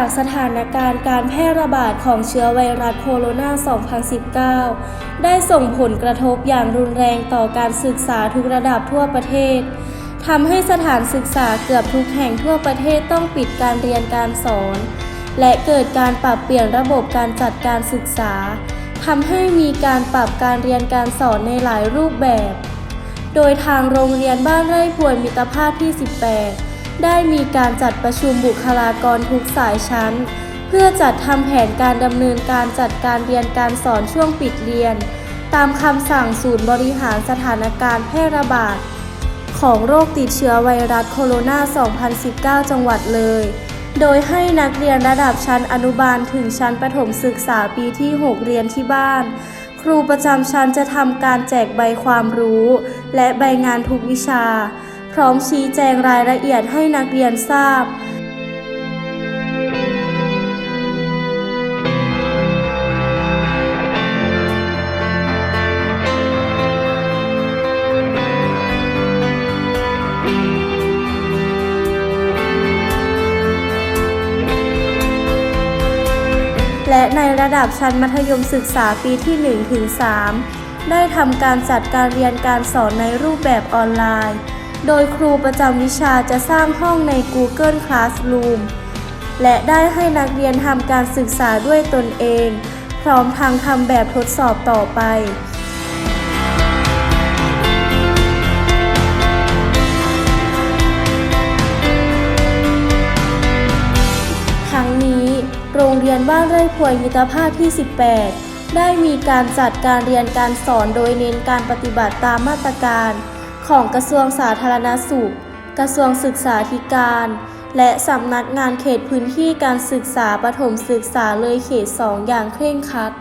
ากสถานการณ์การแพร่ระบาดของเชื้อไวรัสโคโรนา 2019 ได้ส่งผลกระทบอย่างรุนแรงต่อการศึกษาทุกระดับทั่วประเทศทำให้สถานศึกษาเกือบทุกแห่งทั่วประเทศต้องปิดการเรียนการสอน และเกิดการปรับเปลี่ยนระบบการจัดการศึกษาทำให้มีการปรับการเรียนการสอนในหลายรูปแบบ โดยทางโรงเรียนบ้านไร่พวนมิตรภาพที่ 18 ได้มีการจัดประชุมบุคลากรทุกสายชั้น เพื่อจัดทำแผนการดำเนินการจัดการเรียนการสอนช่วงปิดเรียน ตามคำสั่งศูนย์บริหารสถานการณ์แพร่ระบาด ของโรคติดเชื้อไวรัสโคโรนา 2019 จังหวัดเลย โดยให้นักเรียนระดับชั้นอนุบาลถึงชั้นประถมศึกษาปีที่ 6 เรียนที่บ้านครูประจำชั้นจะทำการแจกใบความรู้ และใบงานทุกวิชา พร้อมชี้แจงรายละเอียดให้นักเรียนทราบและในระดับชั้นมัธยมศึกษาปีที่1ถึง3ได้ทำการจัดการเรียนการสอนในรูปแบบออนไลน์ โดยครูประจำวิชาจะสร้างห้องใน Google Classroom และได้ให้นักเรียนทำการศึกษาด้วยตนเอง พร้อมทางทำแบบทดสอบต่อไปทั้งนี้ โรงเรียนบ้านไร่พวยมิตรภาพที่ 18 ได้มีการจัดการเรียนการสอนโดยเน้นการปฏิบัติตามมาตรการ ของกระทรวงสาธารณสุข กระทรวงศึกษาธิการ และสำนักงานเขตพื้นที่การศึกษาประถมศึกษาเลยเขต 2 อย่างเคร่งครัด